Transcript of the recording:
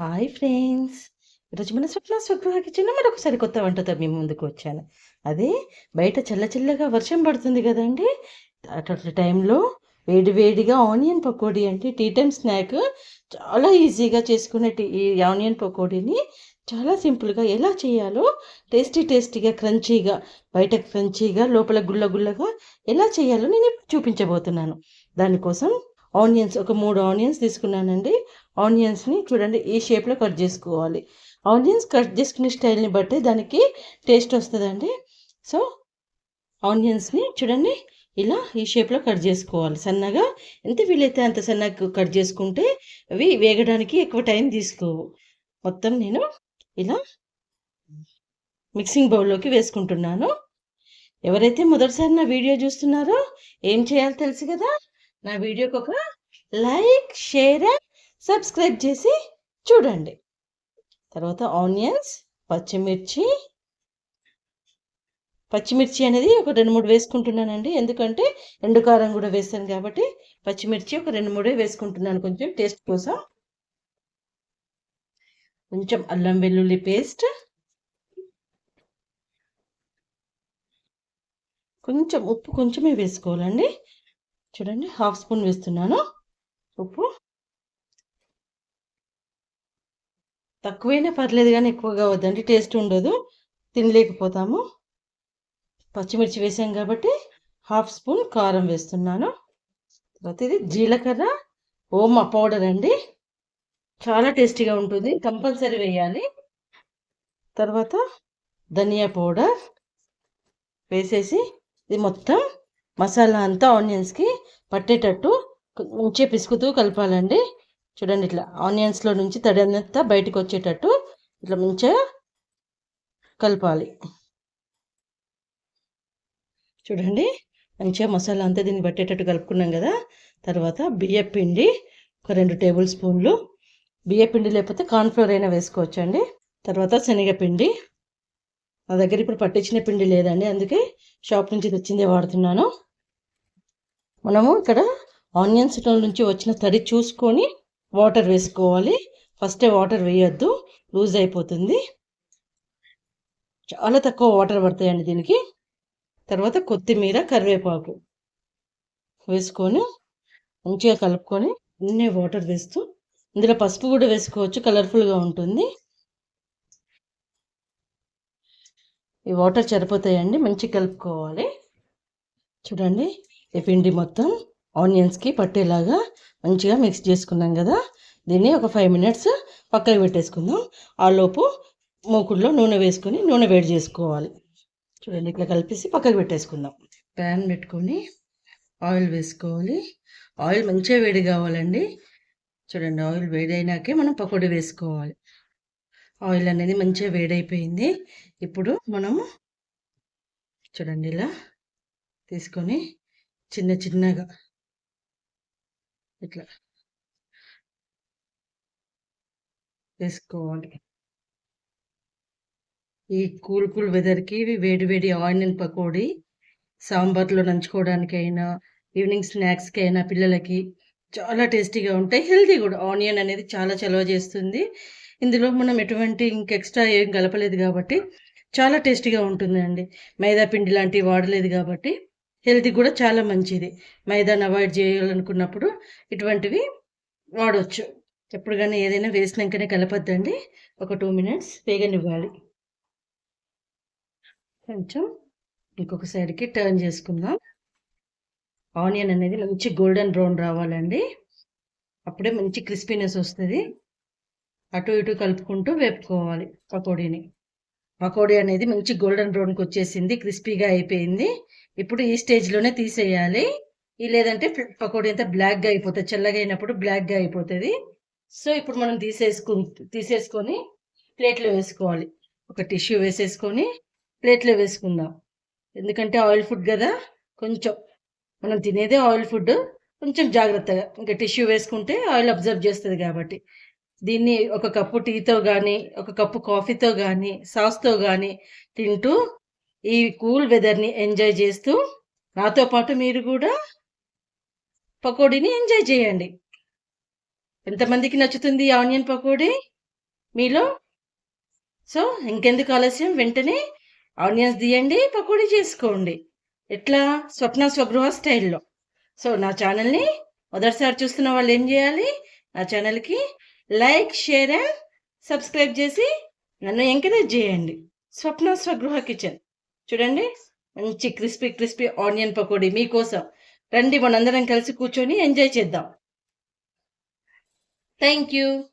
Hi friends. ఈరోజు మన స్వప్న Swagruha kitchen మరొకసారి కొత్త వంటతో మీ ముందుకు వచ్చాను. అదే బయట చల్ల చల్లగా వర్షం పడుతుంది కదండి. అటు టైంలో వేడి వేడిగా ఆనియన్ పకోడీ అంటే టీ టైం స్నాక్ చాలా ఈజీగా చేసుకునే టీ ఈ ఆనియన్ పకోడీని చాలా సింపుల్గా ఎలా చేయాలో టేస్టీ టేస్టీగా క్రంచీగా బయట క్రంచీగా లోపల గుల్ల గుల్లగా ఎలా చేయాలో నేను చూపించబోతున్నాను. దానికోసం ఆనియన్స్ ఒక మూడు ఆనియన్స్ తీసుకున్నానండి. ఆనియన్స్ని చూడండి ఈ షేప్లో కట్ చేసుకోవాలి. ఆనియన్స్ కట్ చేసుకునే స్టైల్ని బట్టి దానికి టేస్ట్ వస్తుందండి. సో ఆనియన్స్ని చూడండి ఇలా ఈ షేప్లో కట్ చేసుకోవాలి. సన్నగా ఎంత వీలైతే అంత సన్నగా కట్ చేసుకుంటే అవి వేగడానికి ఎక్కువ టైం తీసుకోవు. మొత్తం నేను ఇలా మిక్సింగ్ బౌల్లోకి వేసుకుంటున్నాను. ఎవరైతే మొదటిసారి నా వీడియో చూస్తున్నారో ఏం చేయాలో తెలుసు కదా? నా వీడియోకి ఒక లైక్ షేర్ అండ్ సబ్స్క్రైబ్ చేసి చూడండి. తర్వాత ఆనియన్స్ పచ్చిమిర్చి. పచ్చిమిర్చి అనేది ఒక రెండు మూడు వేసుకుంటున్నానండి. ఎందుకంటే ఎండు కారం కూడా వేస్తాను కాబట్టి పచ్చిమిర్చి ఒక రెండు మూడే వేసుకుంటున్నాను. కొంచెం టేస్ట్ కోసం. కొంచెం అల్లం వెల్లుల్లి పేస్ట్. కొంచెం ఉప్పు కొంచెమే వేసుకోవాలండి. చూడండి హాఫ్ స్పూన్ వేస్తున్నాను. ఉప్పు. తక్కువైనా పర్లేదు కానీ ఎక్కువగా వద్దండి టేస్ట్ ఉండదు. తినలేకపోతాము. పచ్చిమిర్చి వేసాం కాబట్టి హాఫ్ స్పూన్ కారం వేస్తున్నాను. తర్వాత ఇది జీలకర్ర. ఓమా పౌడర్ అండి. చాలా టేస్టీగా ఉంటుంది. కంపల్సరీ వేయాలి. తర్వాత ధనియా పౌడర్ వేసేసి ఇది మొత్తం మసాలా అంతా ఆనియన్స్కి పట్టేటట్టు మంచిగా పిసుకుతూ కలపాలండి. చూడండి ఇట్లా ఆనియన్స్లో నుంచి తడి అంతా బయటకు వచ్చేటట్టు ఇట్లా మంచిగా కలపాలి. చూడండి మంచిగా మసాలా అంతా దీన్ని పట్టేటట్టు కలుపుకున్నాం కదా. తర్వాత బియ్య పిండి ఒక రెండు టేబుల్ స్పూన్లు. బియ్య పిండి లేకపోతే కార్న్ఫ్లోర్ అయినా వేసుకోవచ్చండి. తర్వాత శనగపిండి నా దగ్గర ఇప్పుడు పట్టించిన పిండి లేదండి అందుకే షాప్ నుంచి తెచ్చిందే వాడుతున్నాను. మనము ఇక్కడ ఆనియన్స్ నుంచి వచ్చిన తడి చూసుకొని వాటర్ వేసుకోవాలి. ఫస్టే వాటర్ వేయొద్దు. లూజ్ అయిపోతుంది. చాలా తక్కువ వాటర్ పడతాయండి దీనికి. తర్వాత కొత్తిమీర కరివేపాకు వేసుకొని మంచిగా కలుపుకొని అన్నీ వాటర్ వేస్తూ ఇందులో పసుపు కూడా వేసుకోవచ్చు. కలర్ఫుల్గా ఉంటుంది. ఈ వాటర్ సరిపోతాయండి మంచిగా కలుపుకోవాలి. చూడండి. ఈ పిండి మొత్తం ఆనియన్స్కి పట్టేలాగా మంచిగా మిక్స్ చేసుకున్నాం కదా. దీన్ని ఒక ఫైవ్ మినిట్స్ పక్కకు పెట్టేసుకుందాం. ఆ లోపు మూకుడులో నూనె వేసుకొని నూనె వేడి చేసుకోవాలి. చూడండి ఇట్లా కలిపేసి పక్కకు పెట్టేసుకుందాం. ప్యాన్ పెట్టుకొని ఆయిల్ వేసుకోవాలి. ఆయిల్ మంచిగా వేడి కావాలండి. చూడండి ఆయిల్ వేడి అయినాకే మనం పకోడీ వేసుకోవాలి. ఆయిల్ అనేది మంచిగా వేడైపోయింది ఇప్పుడు మనము చూడండి ఇలా తీసుకొని చిన్న చిన్నగా. ఇట్లా. వేసుకోవాలి. ఈ కూల్ కూల్ వెదర్కి ఇవి వేడి వేడి ఆనియన్ పకోడీ సాంబార్లో నంచుకోవడానికైనా ఈవినింగ్ స్నాక్స్కి అయినా పిల్లలకి చాలా టేస్టీగా ఉంటాయి. హెల్తీ కూడా. ఆనియన్ అనేది చాలా చలవ చేస్తుంది. ఇందులో మనం ఎటువంటి ఇంక ఎక్స్ట్రా ఏం కలపలేదు కాబట్టి చాలా టేస్టీగా ఉంటుందండి. మైదా పిండి లాంటివి వాడలేదు కాబట్టి హెల్తీ కూడా చాలా మంచిది. మైదాని అవాయిడ్ చేయాలనుకున్నప్పుడు ఇటువంటివి వాడవచ్చు ఎప్పుడు కానీ ఏదైనా వేసినాకనే కలపద్దండి. ఒక టూ మినిట్స్ వేగనివ్వాలి. కొంచెం ఇంకొక సైడ్కి టర్న్ చేసుకుందాం. ఆనియన్ అనేది మంచి గోల్డెన్ బ్రౌన్ రావాలండి. అప్పుడే మంచి క్రిస్పీనెస్ వస్తుంది. అటు ఇటు కలుపుకుంటూ వేపుకోవాలి పకోడీని. పకోడీ అనేది మంచి గోల్డెన్ బ్రౌన్కి వచ్చేసింది క్రిస్పీగా అయిపోయింది. ఇప్పుడు ఈ స్టేజ్లోనే తీసేయాలి. లేదంటే పకోడీ అంతా బ్లాక్గా అయిపోతుంది చల్లగా అయినప్పుడు బ్లాక్గా అయిపోతుంది. సో ఇప్పుడు మనం తీసేసుకు తీసేసుకొని ప్లేట్లో వేసుకోవాలి. ఒక టిష్యూ వేసేసుకొని ప్లేట్లో వేసుకుందాం. ఎందుకంటే ఆయిల్ ఫుడ్ కదా కొంచెం మనం తినేదే ఆయిల్ ఫుడ్ కొంచెం జాగ్రత్తగా. ఇంకా టిష్యూ వేసుకుంటే ఆయిల్ అబ్జర్వ్ చేస్తుంది కాబట్టి. దీన్ని ఒక కప్పు టీతో కానీ ఒక కప్పు కాఫీతో కానీ సాస్తో కానీ తింటూ ఈ కూల్ వెదర్ని ఎంజాయ్ చేస్తూ నాతో పాటు మీరు కూడా పకోడీని ఎంజాయ్ చేయండి. ఎంతమందికి నచ్చుతుంది ఆనియన్ పకోడీ? మీలో? సో ఇంకెందుకు ఆలస్యం? వెంటనే ఆనియన్స్ తీయండి పకోడీ చేసుకోండి. ఎట్లా? స్వప్న స్వగృహ స్టైల్లో. సో నా ఛానల్ని మొదటిసారి చూస్తున్న వాళ్ళు ఏం చేయాలి? నా ఛానల్కి లైక్ షేర్ అండ్ సబ్స్క్రైబ్ చేసి నన్ను ఎంకరేజ్ చేయండి. స్వప్న స్వగృహ కిచెన్. చూడండి మంచి క్రిస్పీ క్రిస్పీ ఆనియన్ పకోడీ మీకోసం. రండి మనందరం కలిసి కూర్చొని ఎంజాయ్ చేద్దాం. Thank you.